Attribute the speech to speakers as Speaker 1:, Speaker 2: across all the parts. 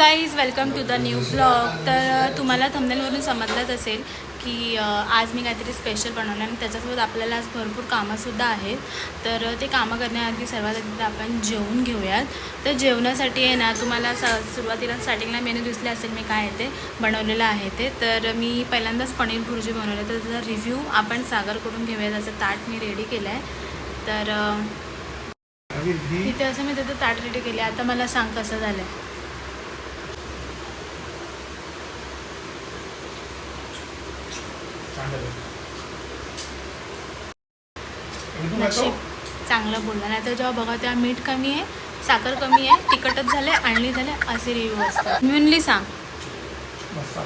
Speaker 1: Guys welcome to the new blog तर तुम्हाला थंबनेलवरून समजलंच असेल की आज मी काहीतरी स्पेशल बनवणार आणि त्याच्यासोबत आपल्याला आज भरपूर कामंसुद्धा आहेत. तर ते कामं करण्याआधी सर्वात आधी तर आपण जेवून घेऊयात. तर जेवणासाठी आहे ना तुम्हाला स सुरुवातीला स्टार्टिंगला मेनू दिसले असेल मी काय आहे ते बनवलेलं आहे ते. तर मी पहिल्यांदाच पनीर भुर्जी बनवलं तर त्याचा रिव्ह्यू आपण सागरकडून घेऊया त्याचं ताट मी रेडी केलं आहे तर तिथे असं मी त्याचं ताट रेडी केले आता मला सांग कसं झालं
Speaker 2: चांगलं
Speaker 1: नशीब. चांगलं बोलला. नाही तर जेव्हा बघा तेव्हा मीठ कमी आहे साखर कमी आहे तिखटच झाले आणली झाले असे रिव्ह्यू असतात. मी म्हणली सांग
Speaker 2: आहे.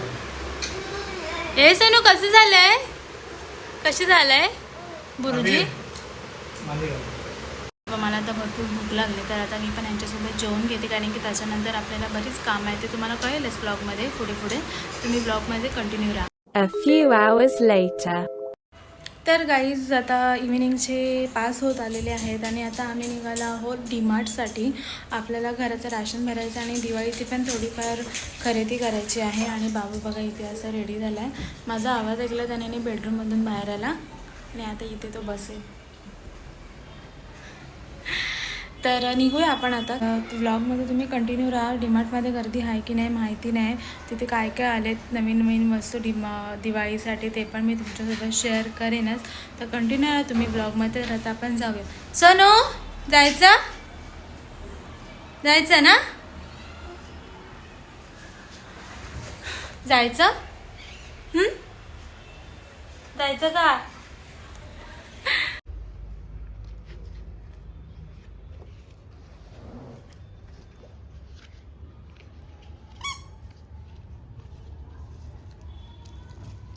Speaker 1: हे सोनू कसं झालंय? कशी झालंय? बुरुजी? मला आता भरपूर भूक लागली तर आता मी पण यांच्यासोबत जेवण घेते कारण की त्याच्यानंतर आपल्याला बरीच कामं आहेत ते तुम्हाला कळेलच ब्लॉगमध्ये पुढे पुढे तुम्ही ब्लॉगमध्ये कंटिन्यू राहा.
Speaker 3: A few hours later.
Speaker 1: तर गाईज आता इव्हिनिंगचे पास होत आलेले आहेत आणि आता आम्ही निघालो आहोत डीमार्टसाठी आपल्याला घराचं राशन भरायचं आणि दिवाळीची पण थोडीफार खरेदी करायची आहे आणि बाबू बघा इथे असं रेडी झाला आहे माझा आवाज ऐकला त्याने बेडरूममधून बाहेर आला. आणि आता इथे तो बसेल. तर निघूया आपण आता. व्लॉगमध्ये तुम्ही कंटिन्यू राहा. डीमार्टमध्ये गर्दी आहे की नाही माहिती नाही. तिथे काय काय आलेत नवीन नवीन वस्तू डिमा दिवाळीसाठी ते पण मी तुमच्यासोबत शेअर करेनच. तर कंटिन्यू राहा तुम्ही ब्लॉगमध्ये राहता आपण जाऊया. सोनो जायचं? जायचं ना? जायचं? जायचं का?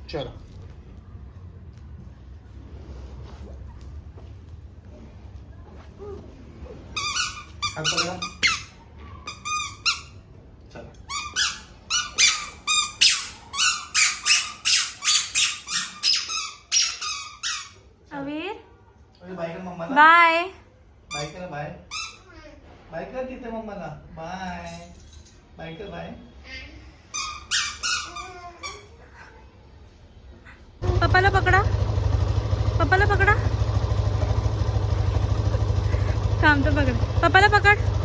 Speaker 2: चला. चला बाय
Speaker 1: बाय
Speaker 2: कर बाय बाय कर तिथे मम्माला बाय बाय कर बाय
Speaker 1: पप्पाला पकडा. पप्पाला पकडा. थांबतो पकड. पप्पाला पकड.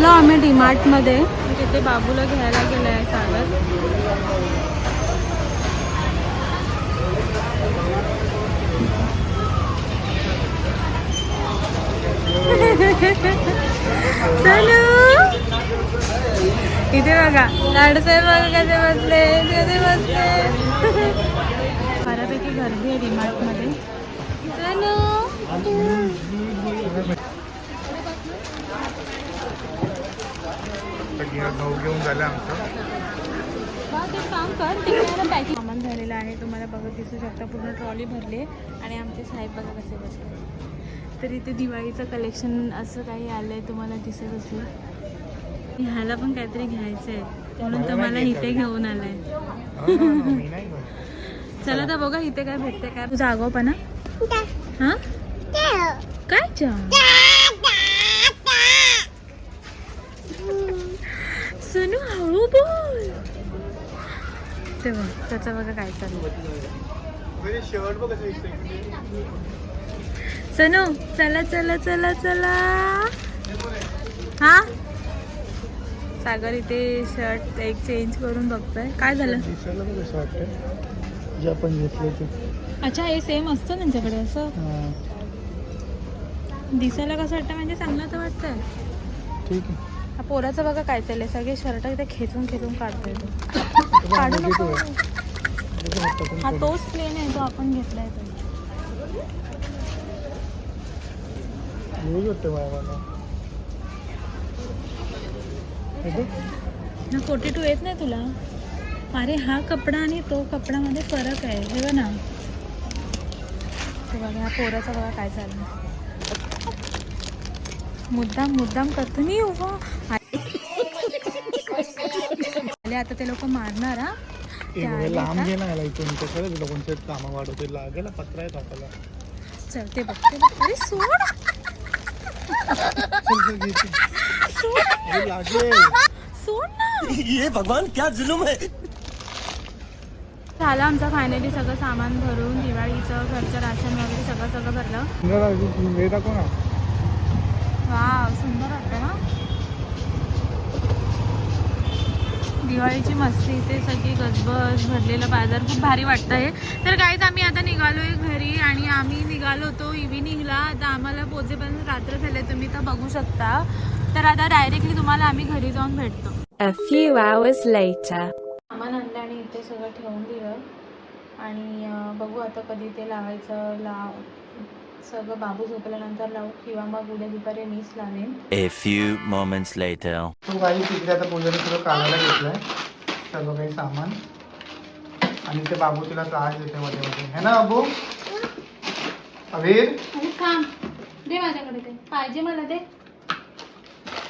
Speaker 1: झालो आम्ही डीमार्टमध्ये. तिथे बाबूला घ्यायला गेलं आहे सागर चलो. इथे बघा. लाडसाहेब बघा कसे बसले कसे बसले. बऱ्यापैकी गर्दी आहे डीमार्टमध्ये. चलो.
Speaker 2: गहू घेऊन झालं आमचं.
Speaker 1: सामान झालेलं आहे तुम्हाला बघत दिसू शकता पूर्ण ट्रॉली भरली आणि आमचे साहेब बघा कसे बसले तर इथे दिवाळीचं कलेक्शन असं काही आलं आहे तुम्हाला दिसत असेल. ह्याला पण काहीतरी घ्यायचं आहे म्हणून तुम्हाला इथे घेऊन आलंय. चला तर बघा इथे काय भेटते काय? तुझा आगाऊपणा हा? काय चा? ते बघ त्याचं बघा काय चालू
Speaker 2: म्हणजे.
Speaker 1: सोनू चला चला चला चला. हा? सागर इथे शर्ट एक चेंज करून बघतोय. काय झालं?
Speaker 2: वाटतं जे आपण घेतलं ते.
Speaker 1: अच्छा हे सेम असतं त्यांच्याकडे असं? दिसायला कसं वाटतं म्हणजे चांगलं तर वाटतंय.
Speaker 2: ठीक आहे.
Speaker 1: पोराचं बघा काय चाललंय. सगळे शर्ट इथे खेचून खेचून काढतोय तो. काढू नको. हा. तोच प्लेन आहे तो आपण घेतलाय तो. ना फोर्टी टू येत नाही तुला? अरे हा कपडा आणि तो कपड्यामध्ये फरक आहे. हे बघ ना. ते बघा ह्या पोराचा बघा काय चाललं मुद्दाम मुद्दाम करतो. मी उभा. आले आता ते लोक मारणार हा.
Speaker 2: लांब इथून लोकांचे कामं वाढवते लागेल पत्रा आहे आपल्याला
Speaker 1: चल ते बघ ते बघ. अरे सोड.
Speaker 2: लागेल.
Speaker 1: ना.
Speaker 4: ये भगवान क्या जुलुम है?
Speaker 1: झालं आमचं फायनली सगळं सामान भरून दिवाळीचं घरचं राशन वगैरे सगळं सगळं भरलं. वा सुंदर वाटतं ना. दिवाळीची मस्ती इथे सगळी गजबज भरलेलं बाजार खूप भारी वाटतं आहे. तर काहीच आम्ही आता निघालोय घरी आणि आम्ही निघालो होतो इव्हिनिंगला आता आम्हाला पोचेपर्यंत रात्र झाले तुम्ही तर बघू शकता. तर आता डायरेक्टली तुम्हाला आम्ही घरी जाऊन भेटतो. सामान आणलं आणि इथे सगळं ठेवून दिलं. आणि बघू आता कधी ते लावायचं लाव सगळं बाबू झोपल्यानंतर लावू किंवा मग उद्या दुपारी मीच लावेन.
Speaker 4: A few moments later.
Speaker 2: तो काही तिकडे आता पूजाने सगळं काढायला घेतलंय. सर्व काही सामान. आणि ते बाबू तिला त्रास देते मध्ये मध्ये. है ना बाबू?
Speaker 1: अरे काम दे माझ्याकडे ते. पाहिजे मला ते.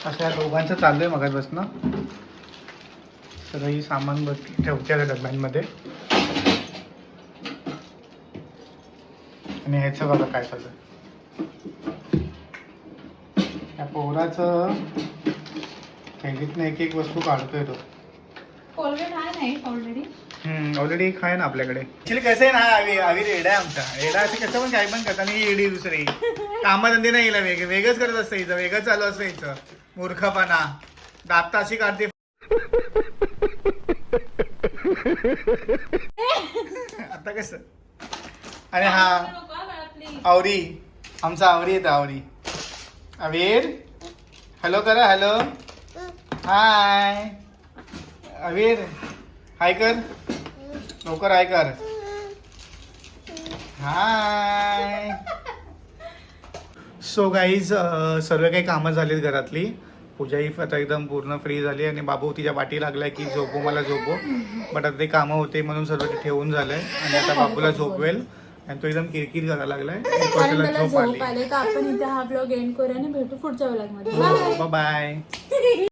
Speaker 2: असं या दोघांचं चाललंय मगात बसणं सगळं ही सामान बस ठेवते आता डब्यांमध्ये. आणि ह्याचं बघा काय चाललंय. त्या पोहराचं थैलीतनं एक एक वस्तू काढतोय तो.
Speaker 1: ऑलरेडी
Speaker 2: एक आहे ना आपल्याकडे. ऍक्च्युली कसं आहे ना आवी आवी रेडा आहे आमचा. रेडा असं कसं पण काय पण करता आणि एडी दुसरी. कामधंदे नाही हिला वेग वेगळंच करत असतं हिचं वेगळं चालू असतं हिचं. मूर्खपणा. दाबता अशी काढते. आता कसं? आणि हा. आवरी. आमचा आवरी येतं आवरी. अवीर? हॅलो करा हॅलो. हाय. अवीर हाय कर. लवकर हाय कर. हाय. सो गाईज सर्व काही कामं झालीत घरातली. पूजाही आता एकदम पूर्ण फ्री झाली आणि बाबू तिच्या वाटी लागलाय की झोपू मला झोपू. बट आता ते कामं होते म्हणून सर्व ते ठेवून झालंय. आणि आता बाबूला झोपवेल. आणि तो एकदम किरकिर करायला लागलाय. झोप आले.
Speaker 1: तर आपण इथे हा ब्लॉग एंड करूया आणि भेटू पुढच्या ब्लॉगमध्ये.
Speaker 2: बाय